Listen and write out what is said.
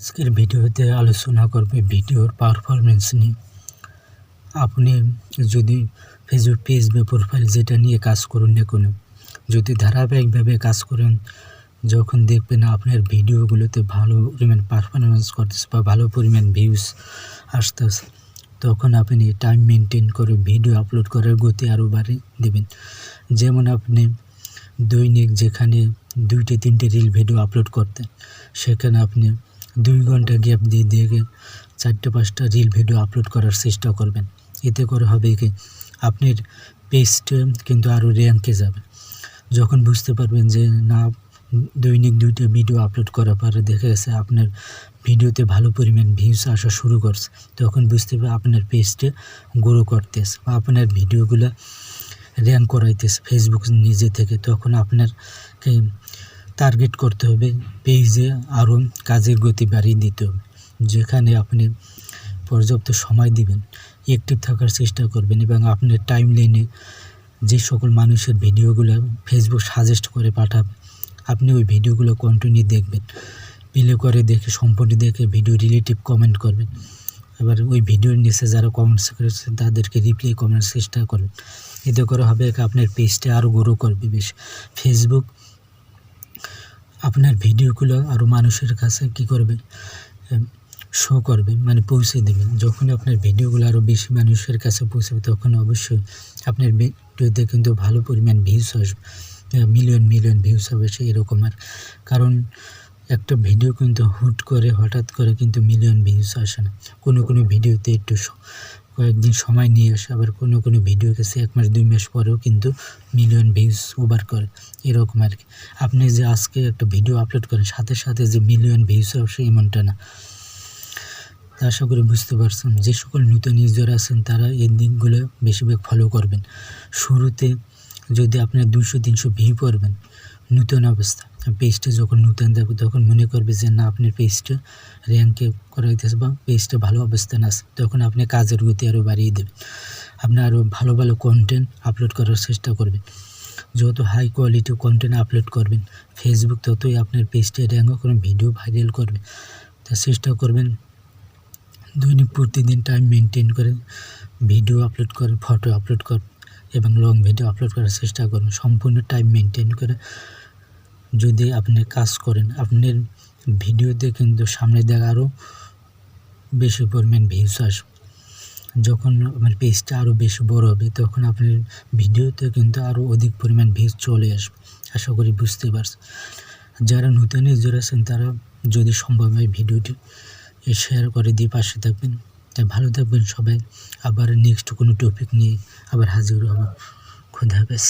আজকের ভিডিওতে আলোচনা করবে ভিডিওর পারফরমেন্স নিয়ে। আপনি যদি ফেসবুক পেজ বা প্রোফাইল যেটা নিয়ে কাজ করুন না কোনো, যদি ধারাবাহিকভাবে কাজ করেন, যখন দেখবেন আপনার ভিডিওগুলোতে ভালো পরিমাণ পারফরমেন্স করতেছে বা ভালো পরিমাণ ভিউজ আসতেছে, তখন আপনি টাইম মেনটেন করে ভিডিও আপলোড করার গতি আরও বাড়িয়ে দেবেন। যেমন আপনি দৈনিক যেখানে দুইটি, তিনটে রিল ভিডিও আপলোড করতেন, সেখানে আপনি দুই ঘণ্টা গ্যাপ দিয়ে দিয়ে চারটে পাঁচটা রিল ভিডিও আপলোড করার চেষ্টা করবেন। এতে করে হবে কি, আপনার পেজটা কিন্তু আরও র্যাঙ্কে যাবে। যখন বুঝতে পারবেন যে না, দৈনিক দুইটা ভিডিও আপলোড করার পরে দেখা গেছে আপনার ভিডিওতে ভালো পরিমাণ ভিউজ আসা শুরু করছে। তখন বুঝতে পারবে আপনার পেজটা গ্রো করতেছে বা আপনার ভিডিওগুলো র্যাঙ্ক করাইতেছে ফেসবুক নিজে থেকে। তখন আপনারকে টার্গেট করতে হবে পেজে আরও কাজের গতি বাড়িয়ে দিতে হবে। যেখানে আপনি পর্যাপ্ত সময় দিবেন অ্যাক্টিভ থাকার চেষ্টা করবেন এবং আপনার টাইম লাইনে যে সকল মানুষের ভিডিওগুলো ফেসবুক সাজেস্ট করে পাঠাবে, আপনি ওই ভিডিওগুলো কন্টিনিউ দেখবেন। প্লে করে দেখে, সম্পূর্ণ দেখে ভিডিও রিলেটিভ কমেন্ট করবেন। এবার ওই ভিডিওর নিচে যারা কমেন্টস করেছে, তাদেরকে রিপ্লাই কমেন্ট চেষ্টা করবেন। এতে করে হবে আপনার পেজটা আরও গ্রো করবে বেশ। ফেসবুক আপনার ভিডিওগুলো আরও মানুষের কাছে কি করবে? শো করবে মানে পৌঁছে দেবে। যখন আপনার ভিডিওগুলো আরও বেশি মানুষের কাছে পৌঁছাবে, তখন অবশ্যই আপনার ভিডিওতে কিন্তু ভালো পরিমাণ ভিউস আসবে। মিলিয়ন মিলিয়ন ভিউস হবে সেই এরকম আর। কারণ একটা ভিডিও কিন্তু হুট করে, হঠাৎ করে কিন্তু মিলিয়ন ভিউজ আসে না। কোনো কোনো ভিডিওতে একটু কয়েকদিন সময় নিয়ে আসে, আবার কোনো কোনো ভিডিও কাছে এক মাস, দুই মাস পরেও কিন্তু মিলিয়ন ভিউজ ওভার করে। এরকম আর কি। আপনি যে আজকে একটা ভিডিও আপলোড করেন, সাথে সাথে যে মিলিয়ন ভিউজ আসে, এমনটা না। আশা করি বুঝতে পারছেন, যে সকল নতুন ইউজার আছেন, তারা এই দিকগুলো বেশিরভাগ ফলো করবেন। শুরুতে যদি আপনার দুশো তিনশো ভিউ করবেন নতুন অবস্থা। পেজটা যখন নতুন দেবে, তখন মনে করবে যে, না, আপনার পেজটা র্যাঙ্কে করাইতেছে বা পেজটা ভালো অবস্থান আছে। তখন আপনি কাজের গতি আরও বাড়িয়ে দেবেন। আপনি আরও ভালো ভালো কন্টেন্ট আপলোড করার চেষ্টা করবেন। যত হাই কোয়ালিটি কন্টেন্ট আপলোড করবেন ফেসবুক ততই আপনার পেজটা র্যাঙ্কও করে ভিডিও ভাইরাল করবে। তা চেষ্টা করবেন দৈনিক প্রতিদিন টাইম মেনটেন করে ভিডিও আপলোড করেন ফটো আপলোড কর এবং লং ভিডিও আপলোড করার চেষ্টা করুন। সম্পূর্ণ টাইম মেনটেন করে যদি আপনি কাজ করেন, আপনার ভিডিওতে কিন্তু সামনে দেখা আরও বেশি পরিমাণ ভিউজ আসবে। যখন আমার পেজটা আরও বেশি বড় হবে, তখন আপনার ভিডিওতে কিন্তু আরও অধিক পরিমাণ ভিউজ চলে আসবে। আশা করি বুঝতে পারছেন। যারা নতুন ইউজার আছেন, তারা যদি সম্ভব হয় ভিডিওটি শেয়ার করে দিয়ে পাশে থাকবেন। তাই ভালো থাকবেন সবাই। আবার নেক্সট কোনো টপিক নিয়ে আবার হাজির হব। খুদা হাফেজ।